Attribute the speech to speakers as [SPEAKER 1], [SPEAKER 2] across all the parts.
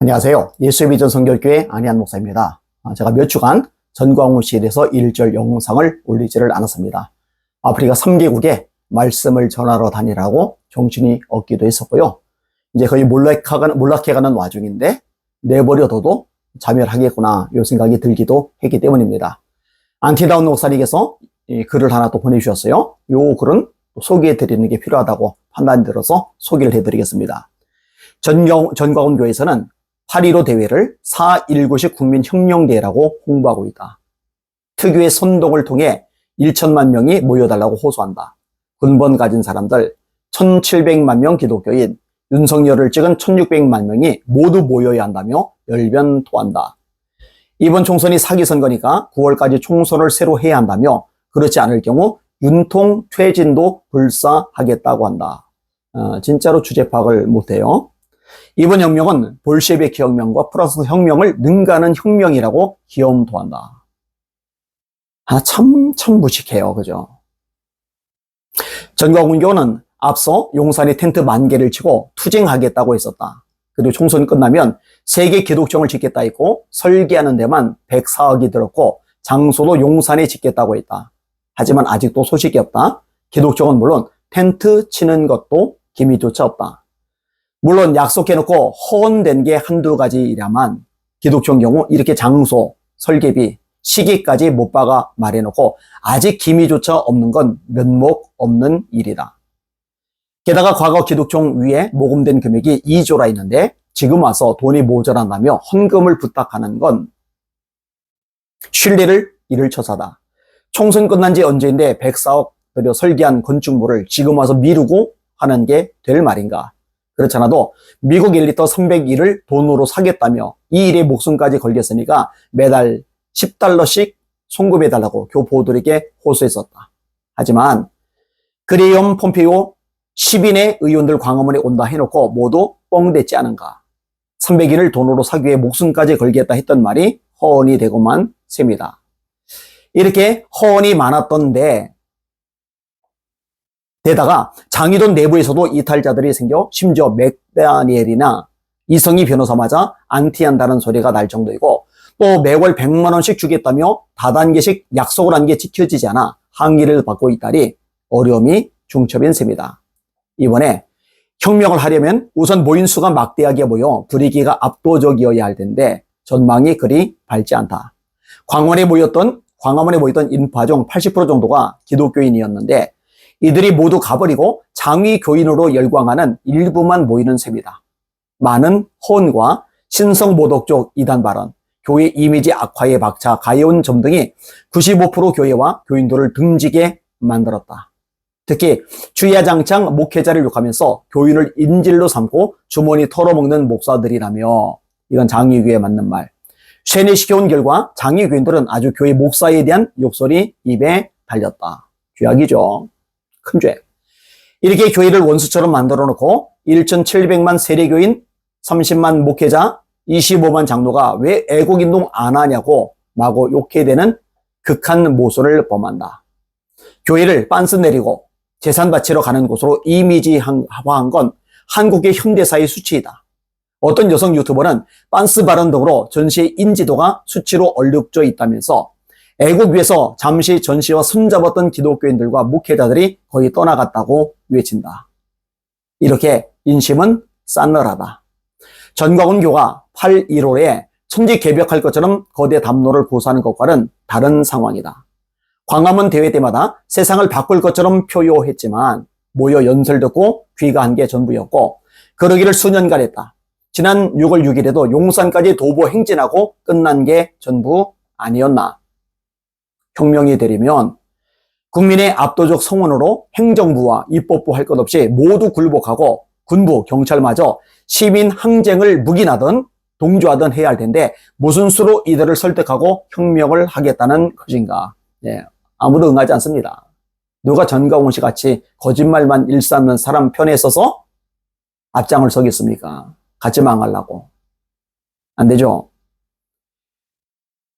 [SPEAKER 1] 안녕하세요. 예수의 비전 성결교회 안희한 목사입니다. 아, 제가 몇 주간 전광훈실에서 1절 영상을 올리지를 않았습니다. 아프리카 3개국에 말씀을 전하러 다니라고 정신이 없기도 했었고요. 이제 거의 몰락해가는, 몰락해가는 와중인데 내버려둬도 자멸하겠구나 이 생각이 들기도 했기 때문입니다. 안티다운 목사님께서 이 글을 하나 또 보내주셨어요. 이 글은 소개해 드리는 게 필요하다고 판단이 들어서 소개를 해드리겠습니다. 전경, 전광훈 교회에서는 8.15 대회를 4.19식 국민혁명대회라고 홍보하고 있다. 특유의 선동을 통해 1천만 명이 모여달라고 호소한다. 근본 가진 사람들 1,700만 명 기독교인 윤석열을 찍은 1,600만 명이 모두 모여야 한다며 열변 토한다. 이번 총선이 사기 선거니까 9월까지 총선을 새로 해야 한다며 그렇지 않을 경우 윤통 퇴진도 불사하겠다고 한다. 어, 진짜로 주제 파악을 못해요. 이번 혁명은 볼셰비키 혁명과 프랑스 혁명을 능가하는 혁명이라고 기염토한다. 아, 참, 참 무식해요. 그죠? 전광훈교는 앞서 용산에 텐트 만 개를 치고 투쟁하겠다고 했었다. 그리고 총선 끝나면 세계 기독정을 짓겠다 했고 설계하는 데만 104억이 들었고 장소도 용산에 짓겠다고 했다. 하지만 아직도 소식이 없다. 기독정은 물론 텐트 치는 것도 기미조차 없다. 물론 약속해놓고 허언된 게 한두 가지라만 기독교인 경우 이렇게 장소, 설계비, 시기까지 못 박아 말해놓고 아직 기미조차 없는 건 면목 없는 일이다. 게다가 과거 기독종 위에 모금된 금액이 2조라 있는데 지금 와서 돈이 모자란다며 헌금을 부탁하는 건 신뢰를 잃을 처사다. 총선 끝난 지 언제인데 104억 들여 설계한 건축물을 지금 와서 미루고 하는 게 될 말인가? 그렇지 않아도 미국 1리터 301을 돈으로 사겠다며 이 일에 목숨까지 걸겠으니까 매달 10달러씩 송금해달라고 교포들에게 호소했었다. 하지만 그레이엄 폼페이오 10인의 의원들 광화문에 온다 해놓고 모두 뻥됐지 않은가. 300일을 돈으로 사기 위해 목숨까지 걸겠다 했던 말이 허언이 되고만 셉니다. 이렇게 허언이 많았던데 게다가 장의돈 내부에서도 이탈자들이 생겨 심지어 맥다니엘이나 이성희 변호사마저 안티한다는 소리가 날 정도이고 또 매월 100만 원씩 주겠다며 다단계씩 약속을 한 게 지켜지지 않아 항의를 받고 있다니 어려움이 중첩인 셈이다. 이번에 혁명을 하려면 우선 모인 수가 막대하게 모여 분위기가 압도적이어야 할 텐데 전망이 그리 밝지 않다. 광화문에 모였던 광화문에 모였던 인파 중 80% 정도가 기독교인이었는데 이들이 모두 가버리고 장위 교인으로 열광하는 일부만 모이는 셈이다. 많은 허언과 신성 모독적 이단 발언, 교회 이미지 악화에 박차 가해온 점 등이 95% 교회와 교인들을 등지게 만들었다. 특히 주야장창 목회자를 욕하면서 교인을 인질로 삼고 주머니 털어먹는 목사들이라며 이건 장위교에 맞는 말. 쇠뇌시켜온 결과 장위교인들은 아주 교회 목사에 대한 욕설이 입에 달렸다. 죄악이죠. 큰 죄. 이렇게 교회를 원수처럼 만들어 놓고 1,700만 세례교인, 30만 목회자, 25만 장로가 왜 애국인동 안 하냐고 마구 욕해 대는 극한 모순을 범한다. 교회를 빤스 내리고 재산 바치러 가는 곳으로 이미지화한 건 한국의 현대사의 수치이다. 어떤 여성 유튜버는 빤스 발언 등으로 전시의 인지도가 수치로 얼룩져 있다면서 애국 위에서 잠시 전시와 손잡았던 기독교인들과 목회자들이 거의 떠나갔다고 외친다. 이렇게 인심은 싸늘하다. 전광훈교가 8.15에 천지 개벽할 것처럼 거대 담론을 고수하는 것과는 다른 상황이다. 광화문 대회 때마다 세상을 바꿀 것처럼 표요했지만 모여 연설 듣고 귀가한 게 전부였고 그러기를 수년간 했다. 지난 6월 6일에도 용산까지 도보 행진하고 끝난 게 전부 아니었나. 혁명이 되려면 국민의 압도적 성원으로 행정부와 입법부 할 것 없이 모두 굴복하고 군부, 경찰마저 시민 항쟁을 묵인하든 동조하든 해야 할 텐데 무슨 수로 이들을 설득하고 혁명을 하겠다는 것인가. 예, 아무도 응하지 않습니다. 누가 전가훈 씨 같이 거짓말만 일삼는 사람 편에 서서 앞장을 서겠습니까? 같이 망하려고. 안 되죠?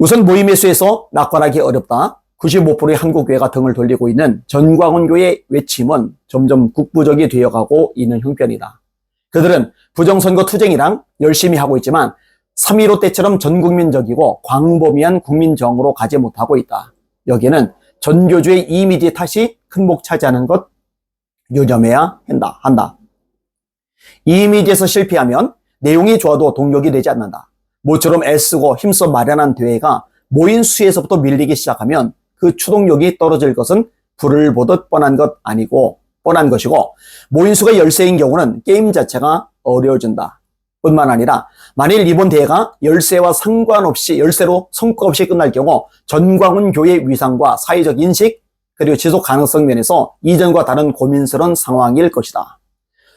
[SPEAKER 1] 우선 모임의 수에서 낙관하기 어렵다. 95%의 한국교회가 등을 돌리고 있는 전광훈 교의 외침은 점점 국부적이 되어가고 있는 형편이다. 그들은 부정선거 투쟁이랑 열심히 하고 있지만 3.15 때처럼 전국민적이고 광범위한 국민정으로 가지 못하고 있다. 여기에는 전교주의 이미지 탓이 큰목 차지하는 것 유념해야 한다. 한다. 이미지에서 실패하면 내용이 좋아도 동력이 되지 않는다. 모처럼 애쓰고 힘써 마련한 대회가 모인 수에서부터 밀리기 시작하면 그 추동력이 떨어질 것은 불을 보듯 뻔한 것 아니고 뻔한 것이고 모인 수가 열세인 경우는 게임 자체가 어려워진다. 뿐만 아니라 만일 이번 대회가 열세와 상관없이 열세로 성과 없이 끝날 경우 전광훈 교회 위상과 사회적 인식 그리고 지속 가능성 면에서 이전과 다른 고민스러운 상황일 것이다.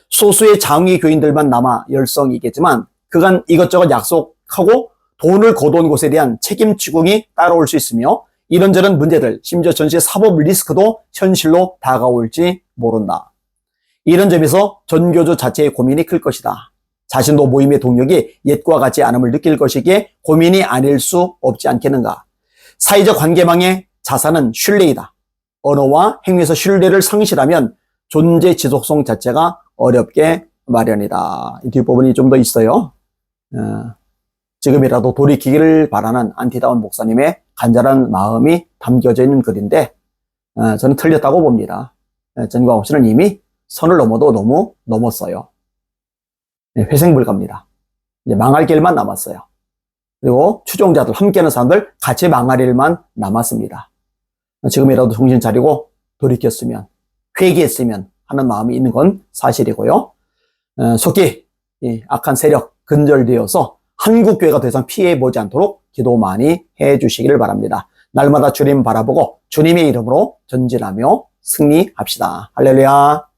[SPEAKER 1] 소수의 장위 교인들만 남아 열성이겠지만 그간 이것저것 약속 하고 돈을 거둔 곳에 대한 책임 추궁이 따라올 수 있으며 이런저런 문제들, 심지어 전시의 사법 리스크도 현실로 다가올지 모른다. 이런 점에서 전교조 자체의 고민이 클 것이다. 자신도 모임의 동력이 옛과 같지 않음을 느낄 것이기에 고민이 아닐 수 없지 않겠는가. 사회적 관계망의 자산은 신뢰이다. 언어와 행위에서 신뢰를 상실하면 존재 지속성 자체가 어렵게 마련이다. 이 뒷부분이 좀 더 있어요. 어, 지금이라도 돌이키기를 바라는 안티다운 목사님의 간절한 마음이 담겨져 있는 글인데 어, 저는 틀렸다고 봅니다. 어, 전광호 씨는 이미 선을 넘어도 너무 넘었어요. 네, 회생불가입니다. 이제 망할 길만 남았어요. 그리고 추종자들, 함께하는 사람들 같이 망할 일만 남았습니다. 지금이라도 정신 차리고 돌이켰으면, 회개했으면 하는 마음이 있는 건 사실이고요. 어, 속히 이 악한 세력 근절되어서 한국교회가 더 이상 피해 보지 않도록 기도 많이 해주시기를 바랍니다. 날마다 주님 바라보고 주님의 이름으로 전진하며 승리합시다. 할렐루야.